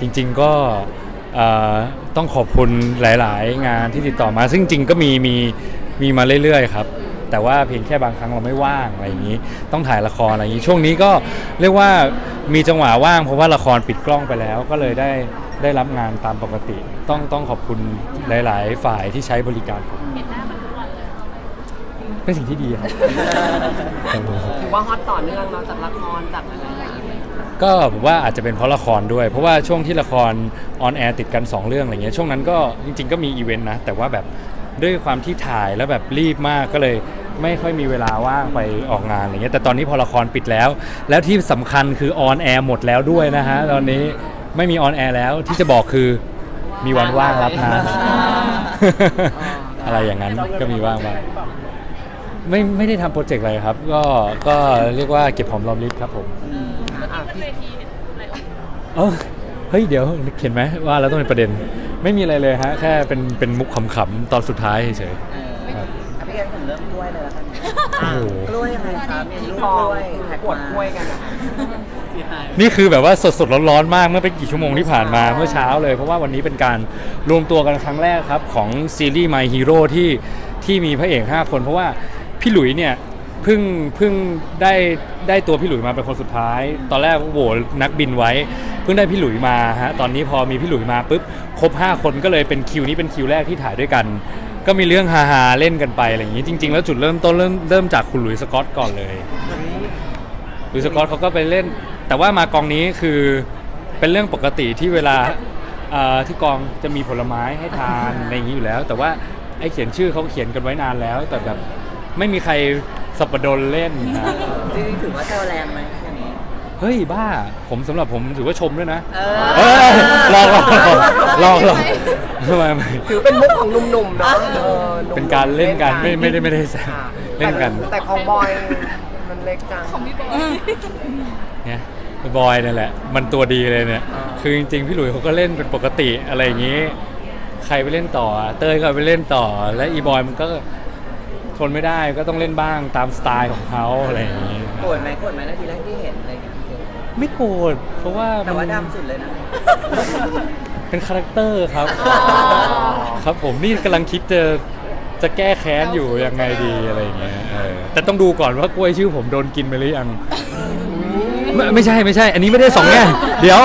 จริง ๆก็เอ่อต้องขอบคุณหลาย ๆ งานที่ติดต่อมา ซึ่งจริงๆก็มีมีมีมาเรื่อย ๆ ครับ แต่ว่าเพียงแค่บางครั้งเราไม่ว่างอะไรอย่างนี้ ต้องถ่ายละครอะไรอย่างนี้ ช่วงนี้ก็เรียกว่ามีจังหวะว่างเพราะว่าละครปิดกล้องไปแล้ว ก็เลยได้ได้รับงานตามปกติ ต้องต้องขอบคุณหลาย ๆ ฝ่ายที่ใช้บริการผมเห็นหน้ามันทุกวันเลยเป็นสิ่งที่ดีครับ ถือว่าฮอตต่อเนื่องเนาะจากละครจากอะไรอย่างเงี้ย ก็ผมว่าอาจจะเป็นเพราะละครด้วย เพราะว่าช่วงที่ละครออนแอร์ติดกัน 2 เรื่องอะไรเงี้ยช่วงนั้นก็จริง ๆ ก็มีอีเวนต์นะ แต่ว่าแบบด้วยความที่ถ่ายแล้วแบบรีบมากก็เลยไม่ค่อยมีเวลาว่างไปออกงานอะไรเงี้ยแต่ตอนนี้พอละครปิดแล้ว แล้วที่สำคัญคือออนแอร์หมดแล้วด้วยนะฮะตอนนี้ไม่มีออนแอร์แล้วที่จะบอกคือมีวันว่างรับงานอะไรอย่างนั้นก็มีว่างบ้างไม่ไม่ได้ทำโปรเจกต์อะไรครับ ก็ก็เรียกว่าเก็บหอมรอมริบครับผมอะขึ้นพี่ เวทีเห็นอะไรออกเออเฮ้ยเดี๋ยวเห็นไหมว่าแล้วต้องเป็นประเด็น ไม่มีอะไรเลยฮะ แค่เป็นเป็นมุกขำๆตอนสุดท้ายเฉยเออๆครับอะพี่แกผมเริ่มกล้วยเลยแล้วกันโอ้โหกล้วยยังไงครับมีลูกกอกงล้วยแท็กปวดมากล้วยกันนะคะนี่คือแบบว่าสดๆร้อนๆมากเมื่อไม่กี่ชั่วโมงที่ผ่านมาเมื่อเช้าเลย เพราะว่าวันนี้เป็นการรวมตัวกันครั้งแรกครับ ของซีรีส์ My Hero ที่ที่มีพระเอก 5 คน เพราะว่าพี่หลุยเนี่ย เพิ่งเพิ่งได้ได้ตัวพี่หลุยมาเป็นคนสุดท้าย ตอนแรกโหวนักบินไว้ เพิ่งได้พี่หลุยมาฮะตอนนี้พอมีพี่หลุยมาปุ๊บครบ 5 คนก็เลยเป็นคิวนี้เป็นคิวแรกที่ถ่ายด้วยกัน ก็มีเรื่องฮาๆเล่นกันไปอะไรอย่างนี้จริง ๆ แล้วจุดเริ่มต้นเริ่มเริ่มจากคุณหลุยสกอตก่อนเลยหลุยส์สกอตเขาก็ไปเล่น แต่ว่ามากองนี้คือเป็นเรื่องปกติที่เวลาเอ่อที่กองจะมีผลไม้ให้ทานอะไรอย่างนี้อยู่แล้ว แต่ว่าไอ้เขียนชื่อเขาเขียนกันไว้นานแล้ว แต่แบบไม่มีใคร สับปะดนเล่นนะจริงๆถือว่าแซวแรงไหมอย่างนี้ เฮ้ยบ้า ผมสำหรับผมถือว่าชมด้วยนะเอเอ้ยลองลองลองลองลองทำไมไม่ถือเป็นมุกของหนุ่มๆเนาะออหมๆเป็นการเล่นกันไม่ไม่ได้ไม่ได้แซวอ่าเล่นกันแต่แต่ของบอยมันเล็กจัง ของพี่บอยเนี่ยบอยเนี่ยแหละ มันตัวดีเลยเนี่ย อ่า คือจริงๆ พี่หลุยเขาก็เล่นเป็นปกติอะไรอย่างนี้ ใครไปเล่นต่ออะเต้ยก็ไปเล่นต่อ และอีบอยมันก็ ทนไม่ได้ก็ต้องเล่นบ้างตามสไตล์ของเขาอะไรอย่างนี้ โกรธไหมโกรธไหมนาทีแรกที่เห็นอะไรอย่างเงี้ยพี่เกดไม่โกรธเพราะว่าแต่ว่ามันดำสุดเลยนะ เป็นคาแรคเตอร์ครับครับผมนี่กำลังคิดจะจะแก้แค้นอยู่ยังไงดีอะไรอย่างเงี้ยเออแต่ต้องดูก่อนว่ากล้วยชื่อผมโดนกินไปหรือยังไม่ไม่ใช่ไม่ใช่ อันนี้ไม่ได้สองแง่เดี๋ยว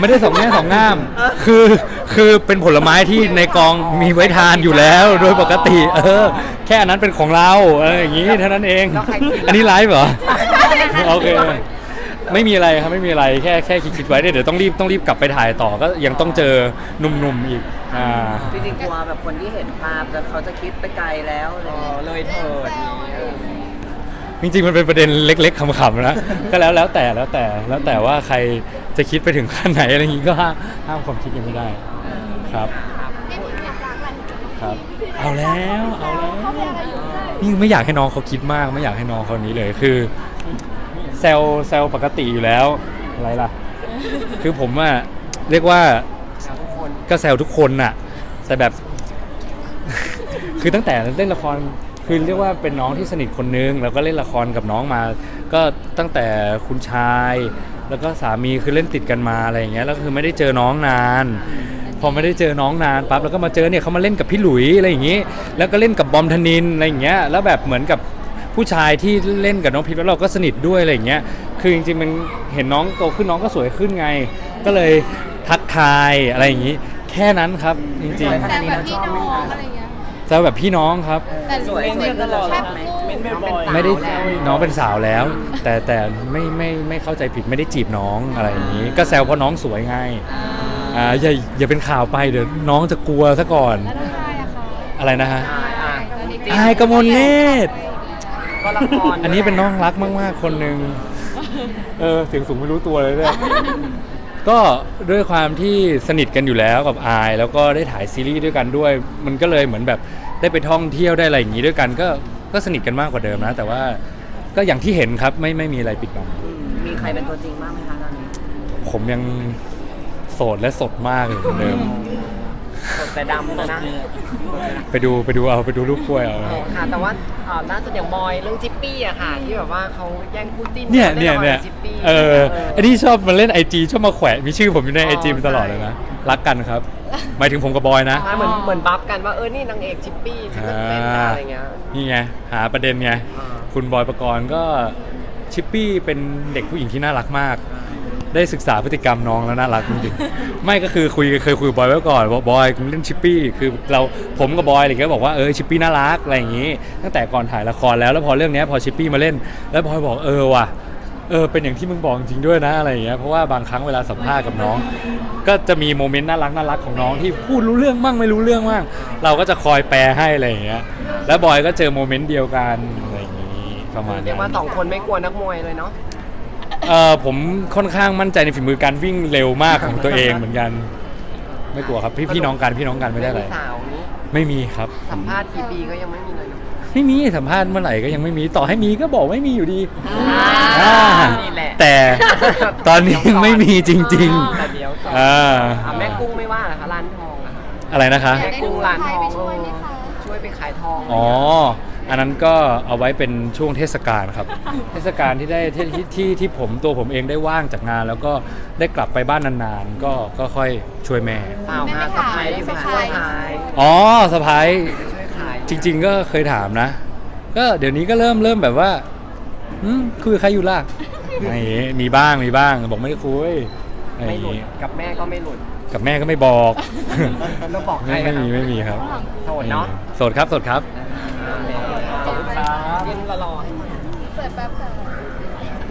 ไม่ได้สองแง่สองง่าม คือคือเป็นผลไม้ที่ในกองมีไว้ทานอยู่แล้วโดยปกติ เออ แค่อันนั้นเป็นของเราอะไรอย่างงี้เท่านั้นเองแล้วใครกินอันนี้ไลฟ์เหรอโอเคไม่มีอะไรครับไม่มีอะไรแค่แค่คิดๆไว้เดี๋ยวต้องรีบต้องรีบกลับไปถ่ายต่อก็ยังต้องเจอหนุ่มๆอีกอ่าจริงๆกลัวแบบคนที่เห็นภาพจะเขาจะคิดไปไกลแล้วอะไรเออย่างอเงี้ย เลยเถิดนี้เออ จริงๆมันเป็นประเด็นเล็ก ๆขำๆนะ ก็แล้วแล้วแต่แล้วแต่แล้วแต่ว่าใครจะคิดไปถึงขั้นไหนอะไรอย่างงี้ก็ห้ามห้ามความคิดกันไม่ได้ครับครับ เอาแล้วเอาแล้วนี่ไม่อยากให้น้องเขาคิดมาก ไม่อยากให้น้องเขานี้เลยคือแซลแซลปกติอยู่แล้วอะไรล่ะ คือผมอะเรียกว่าก็แซวทุกคนน่ะแต่แบบ คือตั้งแต่เล่นละคร คือเรียกว่าเป็นน้องที่สนิทคนนึงแล้วก็เล่นละครกับน้องมา ก็ตั้งแต่คุณชาย แล้วก็สามีคือเล่นติดกันมาอะไรอย่างเงี้ยแล้วคือไม่ได้เจอน้องนาน พอไม่ได้เจอน้องนานปั๊บแล้วก็มาเจอเนี่ยเขามาเล่นกับพี่หลุยอะไรอย่างงี้ แล้วก็เล่นกับบอมธนินอะไรอย่างเงี้ยแล้วแบบเหมือนกับผู้ชายที่เล่นกับน้องพิมแล้วเราก็สนิทด้วยอะไรอย่างเงี้ยคือจริงๆมันเห็นน้องโตขึ้นน้องก็สวยขึ้นไง ก็เลยทักทายอะไรอย่างงี้ แค่นั้นครับจริงสวยขแต่แบบพี่น้องคะอะไรเงี้ย ๆจะแบบพี่น้องครับ แต่สวยสวยขึ้นเราชอบไหมไม่ได้น้องเป็นสาวแล้ว แต่แต่ไม่ไม่ไม่เข้าใจผิดไม่ได้จีบน้องอะไรอย่างนี้ ก็แซวเพราะน้องสวยไงอ่าอย่าอย่าเป็นข่าวไปเดี๋ยวน้องจะกลัวซะก่อนแล้วน้องชายอะคะอะไรนะฮะอ่าอ่าอายกมลเนตรก็ละครอันนี้เป็นน้องรักมาก ๆ คนหนึ่งเออเสียงสูงไม่รู้ตัวเลยเนี่ย ก็ด้วยความที่สนิทกันอยู่แล้วกับอาย แล้วก็ได้ถ่ายซีรีส์ด้วยกันด้วย มันก็เลยเหมือนแบบได้ไปท่องเที่ยวได้อะไรอย่างนี้ด้วยกัน ก็ก็สนิทกันมากกว่าเดิมนะ แต่ว่าก็อย่างที่เห็นครับไม่ไม่มีอะไรปิดบังอืมมีใครเป็นตัวจริงบ้างไหมคะตอนนี้ผมยังโสดและสดมากอยู่เหมือนเดิม สดแต่ดำนะไปดูไปดูเอาไปดูรูปกล้วยเอาเออค่ะ แต่ว่าเอ่อล่าสุดอย่างบอยเรื่องจิบปี้อะค่ะ ที่แบบว่าเขาแย่งคู่จิ้นเนี่ยกัเนี่ยล่เนี่ยชิปปี้เออเอันนี้ชอบมาเล่นไอจีชอบมาแขวะมีชื่อผมอยู่ในอ๋ไออจีมันตลอดเลยนะใช่รักกันครับ หมายถึงผมกับบอยนะ ใช่เหมือนเหมือนบัฟกันว่าเออนี่นางเอกชิปปี้ฉันเป็นเป็นนะอะไรเงี้ย นี่ไง หาประเด็นไง อ่า คุณบอยประกรณ์ก็ชิปปี้เป็นเด็กผู้หญิงที่น่ารักมาก ได้ศึกษาพฤติกรรมน้องแล้วน่ารักจริงๆ ไม่ก็คือคุยเคยคุยกับบอยไว้ก่อนบอกบอยคุณเล่นชิปปี้คือเราผมกับบอยอะไรเงี้ยบอกว่าเออชิปปี้น่ารักอะไรอย่างงี้ ตั้งแต่ก่อนถ่ายละครแล้วแล้วพอเรื่องนี้พอชิปปี้มาเล่น แล้วบอยบอกเออว่ะเออเป็นอย่างที่มึงบอกจริงด้วยนะอะไรอย่างเงี้ยเพราะว่าบางครั้งเวลาสัมภาษณ์กับน้อง ก็จะมีโมเมนต์น่ารักน่ารักของน้องที่พูดรู้เรื่องมั่งไม่รู้เรื่องมั่งเราก็จะคอยแปลให้อะไรอย่างเงี้ยแล้วบอยก็เจอโมเมนต์เดียวกันอะไรอย่างงี้ประมาณเรียกว่านสองคนไม่กลัวนักมวยเลยเนาะ เออผมค่อนข้างมั่นใจในฝีมือการวิ่งเร็วมากของตัวเองเหมือนกัน ไม่กลัวครับพี่พี่น้องกันพี่น้องกันไม่ได้อะไรสาวนี้ไม่มีครับ สัมภาษณ์กี่ปีก็ยังไม่มีเลยเนอะไม่มีสัมภาษณ์เมื่อไหร่ก็ยังไม่มีต่อให้มีก็บอกไม่มีอยู่ดีอ่าอ่านี่แหละแต่ตอนนี้ยังไม่มีจริงแต่เดี๋ยวก่อนๆอ่าอะแม่กุ้งไม่ว่าเหรอคะร้านทองอะค่ะอะไรนะคะ แม่กุ้งร้านทองไปช่วยไหมคะช่วยไปขายทองอ๋ออั นนั้นก็เอาไว้เป็นช่วงเทศกาลครับ เทศกาลที่ได้ที่ที่ที่ที่ผมตัวผมเองได้ว่างจากงาน แล้วก็ได้กลับไปบ้านนานๆ ก็ก็ค่อยช่วยแม่ เปล่าค่ะสะพายอยู่ค่ะสะพายอ๋อสะพ้ายช่วยขายจริง ๆ ก็เคยถามนะ ก็เดี๋ยวนี้ก็เริ่มเริ่มแบบว่าอืมคุยกับใครอยู่ล่ะอะไรอย่างงี้มีบ้างมีบ้าง บอกไม่ได้คุยอะไรอไม่ย่างหลุดงี้กับแม่ก็ไม่หลุดกับแม่ก็ไม่บอก แล้วบอกใครไม่อะไม่มีคะไม่มีครับ โสดเนาะ โสดครับโสดครับขอ บคุณครับยินรอๆให้เสิร์ฟแป๊บค่ะ